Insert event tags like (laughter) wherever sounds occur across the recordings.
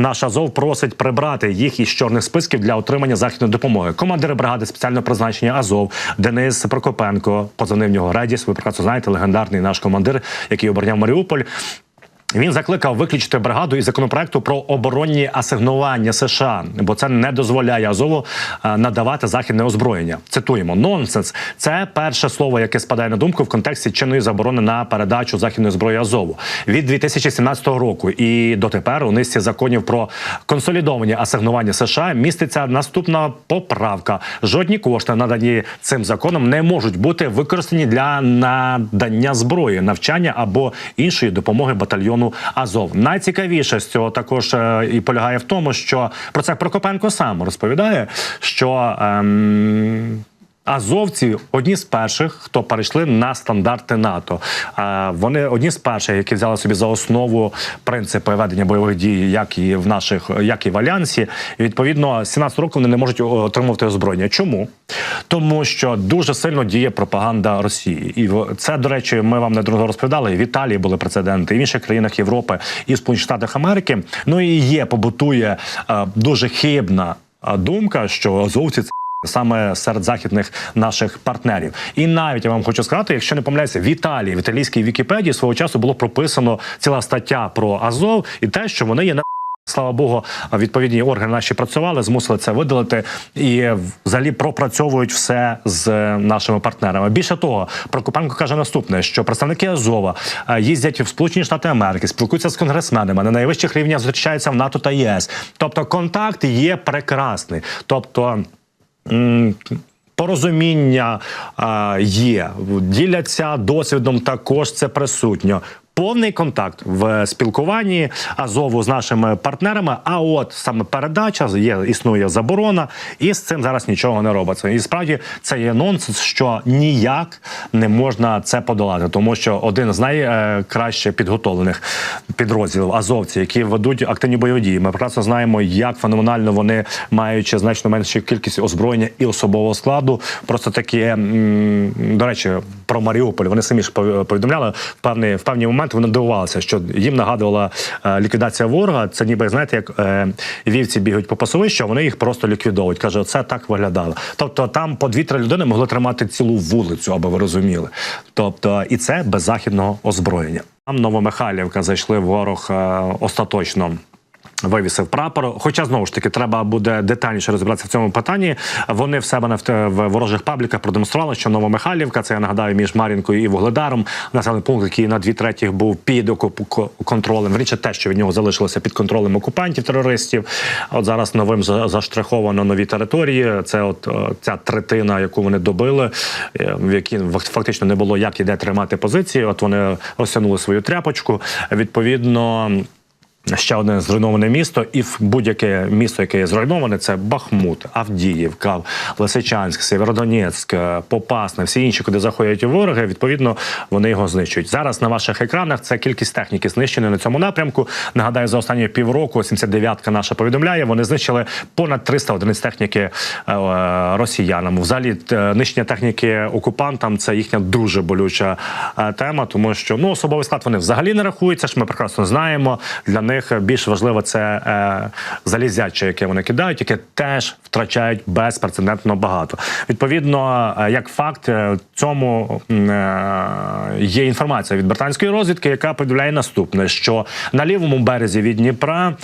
Наш Азов просить прибрати їх із чорних списків для отримання західної допомоги. Командири бригади спеціального призначення Азов Денис Прокопенко, позивний в нього Редіс. Ви прекрасно знаєте, легендарний наш командир, який обороняв Маріуполь. Він закликав виключити бригаду із законопроекту про оборонні асигнування США, бо це не дозволяє Азову е, надавати західне озброєння. Цитуємо нонсенс. Це перше слово, яке спадає на думку в контексті чинної заборони на передачу західної зброї Азову від 2017 року. І дотепер у низці законів про консолідовані асигнування США міститься наступна поправка. Жодні кошти, надані цим законом, не можуть бути використані для надання зброї, навчання або іншої допомоги батальйону Азов. Найцікавіше з цього також е, і полягає в тому, що про це Прокопенко сам розповідає, що. Ем, Азовці одні з перших, хто перейшли на стандарти НАТО. Е, Вони одні з перших, які взяли собі за основу принципи ведення бойових дій, як і в наших, як і в альянсі. І відповідно, з 17 років вони не можуть отримувати озброєння. Чому? Тому що дуже сильно діє пропаганда Росії, і це до речі, ми вам не розповідали. і В Італії були прецеденти, і в інших країнах Європи і Сполучених Штатах Америки. Ну і є, побутує е, дуже хибна е, думка, що азовці це. Саме серед західних наших партнерів, і навіть я вам хочу сказати, якщо не помиляюся, в Італії в італійській Вікіпедії свого часу було прописано ціла стаття про Азов і те, що вони є на (laughs) Слава Богу, відповідні органи наші працювали, змусили це видалити і взагалі пропрацьовують все з нашими партнерами. Більше того, Прокопенко каже наступне: що представники Азова е, їздять в Сполучені Штати Америки, спілкуються з конгресменами на найвищих рівнях зустрічаються в НАТО та ЄС. Тобто, контакт є прекрасний. Тобто. Порозуміння є, діляться досвідом. Також це присутньо. Повний контакт в спілкуванні Азову з нашими партнерами. А от саме передача є існує заборона, і з цим зараз нічого не робиться. І справді це є нонсенс, що ніяк не можна це подолати, тому що один з найкраще підготовлених підрозділів азовці, які ведуть активні бойові дії. Ми прекрасно знаємо, як феноменально вони маючи значно меншу кількість озброєння і особового складу. Просто такі до речі, про Маріуполь вони самі ж пов- повідомляли в певний в певний момент. Вони дивувалися, що їм нагадувала е, ліквідація ворога. Це ніби знаєте, як е, вівці бігають по пасовищу, вони їх просто ліквідовують. Каже, це так виглядало. Тобто там по дві-три людини могли тримати цілу вулицю, аби ви розуміли. Тобто, і це без західного озброєння. Там Новомихайлівка зайшли ворог е, остаточно. Вивісив прапор. Хоча знову ж таки треба буде детальніше розібратися в цьому питанні. Вони в себе в- ворожих пабліках продемонстрували, що Новомихайлівка, це я нагадаю між Мар'їнкою і Вугледаром, населений пункт, який на дві третіх був під контролем. Вірніше те, що від нього залишилося під контролем окупантів терористів. От зараз новим за- заштриховано нові території. Це от ця третина, яку вони добили, е, в якій фактично не було як і де тримати позиції. От вони розтягнули свою тряпочку. Відповідно. Ще одне зруйноване місто, і в будь-яке місто, яке є зруйноване, це Бахмут, Авдіївка, Лисичанськ, Сєвєродонецьк, Попасне, всі інші, куди заходять вороги. Відповідно, вони його знищують. Зараз на ваших екранах це кількість техніки знищеної на цьому напрямку. Нагадаю, за останні півроку 79-ка наша повідомляє. Вони знищили понад 300 одиниць техніки е, росіянам. Взагалі, е, нищення техніки окупантам це їхня дуже болюча е, тема, тому що ну особовий склад вони взагалі не рахуються. ж Ми прекрасно знаємо. Для них більш важливо це е, залізяче, яке вони кидають, яке теж втрачають безпрецедентно багато. Відповідно, е, як факт, е, цьому е, є інформація від британської розвідки, яка повідомляє наступне: що на лівому березі від Дніпра.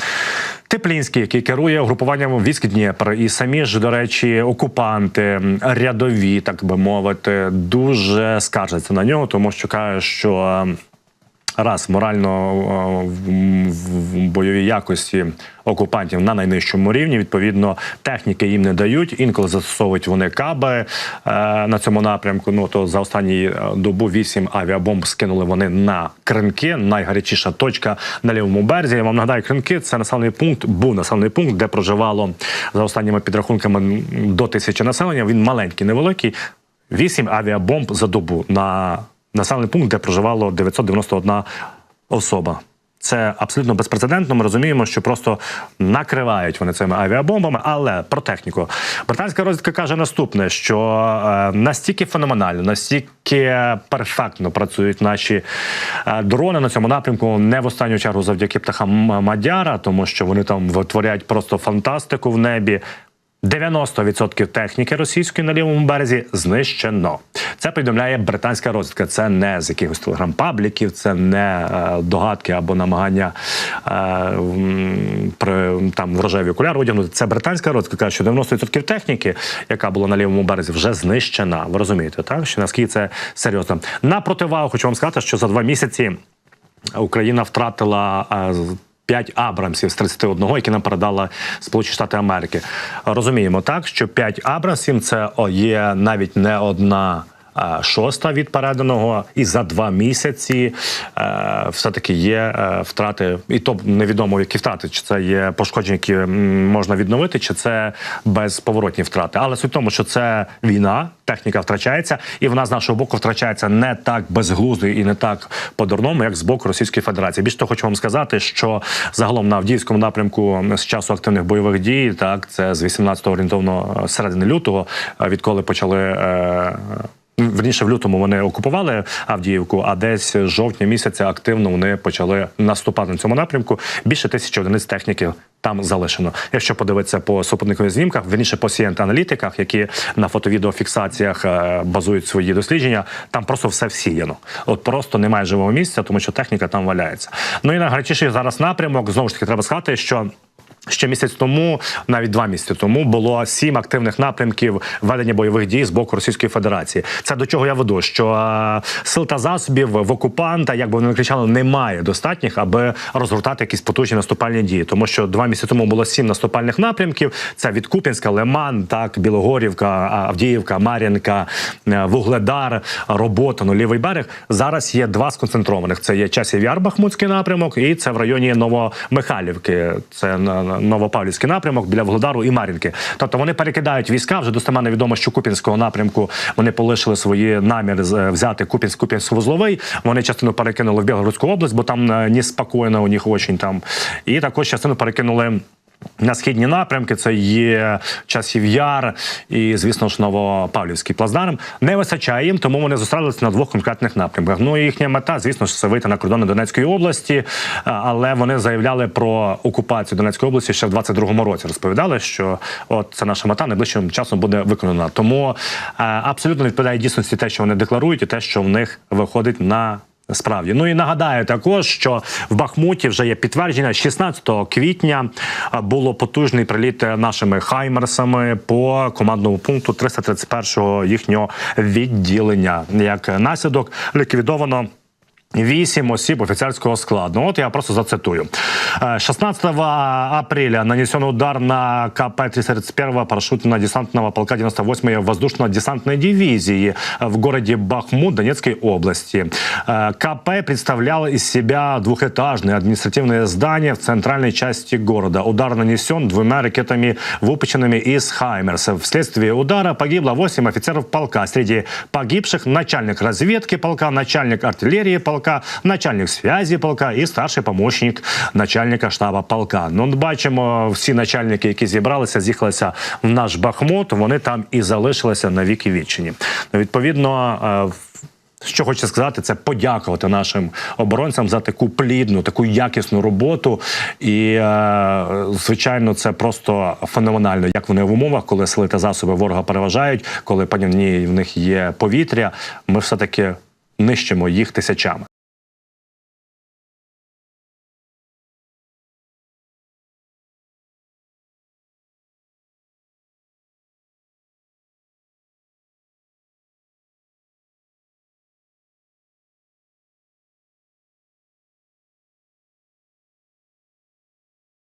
Теплінський, який керує угрупуванням військ Дніпр, і самі ж, до речі, окупанти рядові, так би мовити, дуже скаржаться на нього, тому що каже, що раз морально е, в- бойовій якості окупантів на найнижчому рівні. Відповідно, техніки їм не дають. Інколи застосовують вони каби е, на цьому напрямку. Ну то за останні е, добу вісім авіабомб скинули вони на кринки. Найгарячіша точка на лівому березі. Я вам нагадаю, кринки це населений пункт, був населений пункт, де проживало за останніми підрахунками до тисячі населення. Він маленький, невеликий. Вісім авіабомб за добу на населений пункт, де проживало 991 особа. Це абсолютно безпрецедентно. Ми розуміємо, що просто накривають вони цими авіабомбами. Але про техніку британська розвідка каже наступне: що е, настільки феноменально, настільки перфектно працюють наші е, дрони на цьому напрямку, не в останню чергу завдяки птахам Мадяра, тому що вони там витворяють просто фантастику в небі. 90% техніки російської на лівому березі знищено. Це повідомляє британська розвідка. Це не з якихось телеграм-пабліків, це не е, догадки або намагання е, при там рожеві окуляри одягнути. Це британська розвідка каже, що 90% техніки, яка була на лівому березі, вже знищена. Ви розумієте, так що наскільки це серйозно? На противагу хочу вам сказати, що за два місяці Україна втратила. е, 5 Абрамсів з 31, які нам передала Сполучені Штати Америки. Розуміємо так, що 5 Абрамсів це є навіть не одна. Шоста від переданого, і за два місяці е, все-таки є е, втрати, і то невідомо, які втрати, чи це є пошкодження, які можна відновити, чи це безповоротні втрати. Але суть в тому, що це війна, техніка втрачається, і вона з нашого боку втрачається не так безглуздо і не так по-дурному, як з боку Російської Федерації. Більше того, хочу вам сказати, що загалом на Авдіївському напрямку з часу активних бойових дій, так це з 18 орієнтовно е, середини лютого, відколи почали. Верніше в лютому вони окупували Авдіївку, а десь жовтня місяця активно вони почали наступати на цьому напрямку. Більше тисячі одиниць техніки там залишено. Якщо подивитися по супутникових знімках, верніше по сієнт-аналітиках, які на фото-відеофіксаціях е, базують свої дослідження, там просто все всіяно. От просто немає живого місця, тому що техніка там валяється. Ну і найгарячіший зараз напрямок знову ж таки треба сказати, що. Ще місяць тому, навіть два місяці тому, було сім активних напрямків ведення бойових дій з боку Російської Федерації. Це до чого я веду? Що е, сил та засобів в окупанта, як би вони не кричали, немає достатніх, аби розгортати якісь потужні наступальні дії. Тому що два місяці тому було сім наступальних напрямків: це від Куп'янська, Лиман, так Білогорівка, Авдіївка, Мар'їнка, е, Вугледар, Робота, ну, лівий берег. Зараз є два сконцентрованих: це є часів Яр Бахмутський напрямок, і це в районі Новомихайлівки. Це на Новопавлівський напрямок біля Вугледару і Мар'їнки. Тобто вони перекидають війська. Вже достеменно відомо, що Купінського напрямку вони полишили свої наміри е, взяти Купінськ Купінськ вузловий. Вони частину перекинули в Білгородську область, бо там ні неспокійно у них очень там. І також частину перекинули. На східні напрямки це є часів яр і, звісно ж, Новопавлівський плацдарм. Не вистачає їм, тому вони зустрілися на двох конкретних напрямках. Ну і їхня мета, звісно ж, це вийти на кордони Донецької області, але вони заявляли про окупацію Донецької області ще в 22-му році. Розповідали, що от це наша мета найближчим часом буде виконана. Тому абсолютно відповідає дійсності те, що вони декларують, і те, що в них виходить на Справді, ну і нагадаю також, що в Бахмуті вже є підтвердження. 16 квітня було потужний приліт нашими хаймерсами по командному пункту 331-го їхнього відділення. Як наслідок ліквідовано. Вісім осіб офіцерського складу. Ну, От я просто зацитую. Е, 16 апреля нанесен удар на КП-331 парашютно-десантного полка 98-й воздушно-десантной дивизии в городе Бахмут Донецкой области. Э, КП представляло из себя двухэтажное административное здание в центральной части города. Удар нанесен двумя ракетами, выпущенными из «Хаймерсов». Вследствие удара погибло 8 офицеров полка. Среди погибших начальник разведки полка, начальник артиллерии полка, начальник связи полка і старший помощник начальника штаба полка. Ну, бачимо, всі начальники, які зібралися, з'їхалися в наш Бахмут, вони там і залишилися на віки вічені. Ну, відповідно. е, що хочу сказати, це подякувати нашим оборонцям за таку плідну, таку якісну роботу. І е, звичайно, це просто феноменально, як вони в умовах, коли сили та засоби ворога переважають, коли панівні в них є повітря. Ми все таки нищимо їх тисячами.